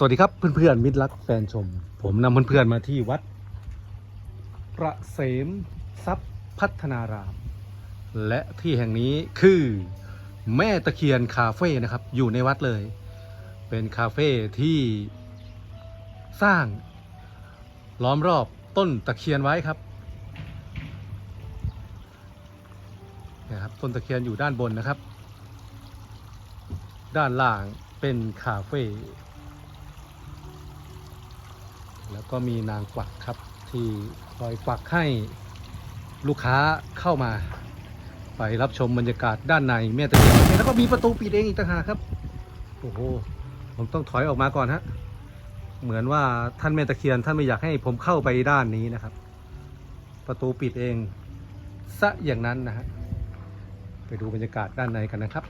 สวัสดีครับเพื่อนๆมิตรรักแฟนชม ผมนำเพื่อนๆมาที่วัดประเสมทรัพย์พัฒนาราม และที่แห่งนี้คือแม่ตะเคียนคาเฟ่นะครับ อยู่ในวัดเลย เป็นคาเฟ่ที่สร้างล้อมรอบต้นตะเคียนไว้ครับนะครับต้นตะเคียนอยู่ด้านบนนะครับ ด้านล่างเป็นคาเฟ่ แล้วก็มีนางกวักครับที่คอยกวักให้ลูกค้าเข้ามา ไปรับชมบรรยากาศด้านในแม่ตะเคียนแล้วก็มีประตูปิดเองอีกต่างหากครับโอ้โหผมต้องถอยออกมาก่อนฮะเหมือนว่าท่านแม่ตะเคียนท่านไม่อยากให้ผมเข้าไปด้านนี้นะครับ ประตูปิดเองซะอย่างนั้นนะฮะไปดูบรรยากาศด้านในกันนะครับ